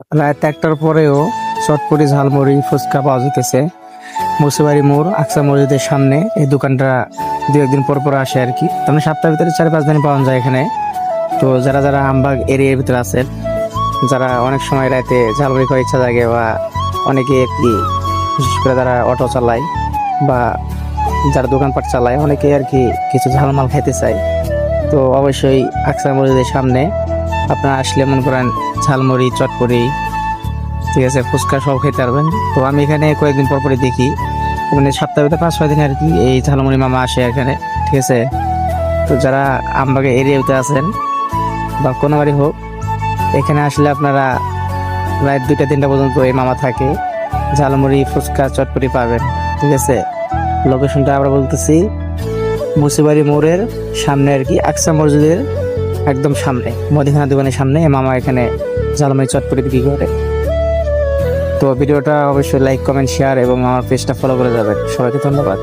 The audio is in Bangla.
রাত একটার পরেও চটপটি ঝালমুড়ি, ফুচকা পাওয়া যেতেছে মুসিবাড়ি মোড়, আকসা মসজিদের সামনে এই দোকানটা দু একদিন পর পর আসে আর কি। তার মানে সপ্তাহের ভিতরে চার পাঁচ দিন পাওয়া যায় এখানে। তো যারা যারা আমবাগ এরিয়ার ভিতরে আছেন, যারা অনেক সময় রাতে ঝালমুড়ি খাওয়ার ইচ্ছা জাগে বা অনেকে কি, বিশেষ করে যারা অটো চালায় বা যারা দোকানপাট চালায়, অনেকে আর কি কিছু ঝালমাল খেতে চায়। তো অবশ্যই আকসা মসজিদের সামনে আপনারা আসলে মনে করেন ঝালমুড়ি চটপড়ি ঠিক আছে, ফুচকা সব খেতে পারবেন। তো আমি এখানে কয়েকদিন পর পরই দেখি মানে সপ্তাহে পাঁচ, ছয় দিন আর কি এই ঝালমুড়ি মামা আসে এখানে, ঠিক আছে। তো যারা আমবাগে এরিয়াতে আছেন বা কোনো বাড়ি হোক, এখানে আসলে আপনারা রাত দুইটা, তিনটা পর্যন্ত এই মামা থাকে, ঝালমুড়ি, ফুচকা, চটপটি পাবেন, ঠিক আছে। লোকেশনটা আমরা বলতেছি মুসিবাড়ি মোড়ের সামনে আর কি, আকসা মসজিদের একদম সামনে মদিখানা দোকানের সামনে, মামা এখানে ঝালমুড়ি চটপটি বিক্রি করে। তো ভিডিওটা অবশ্যই লাইক কমেন্ট শেয়ার এবং আমার পেজটা ফলো করে যাবেন। সবাইকে ধন্যবাদ।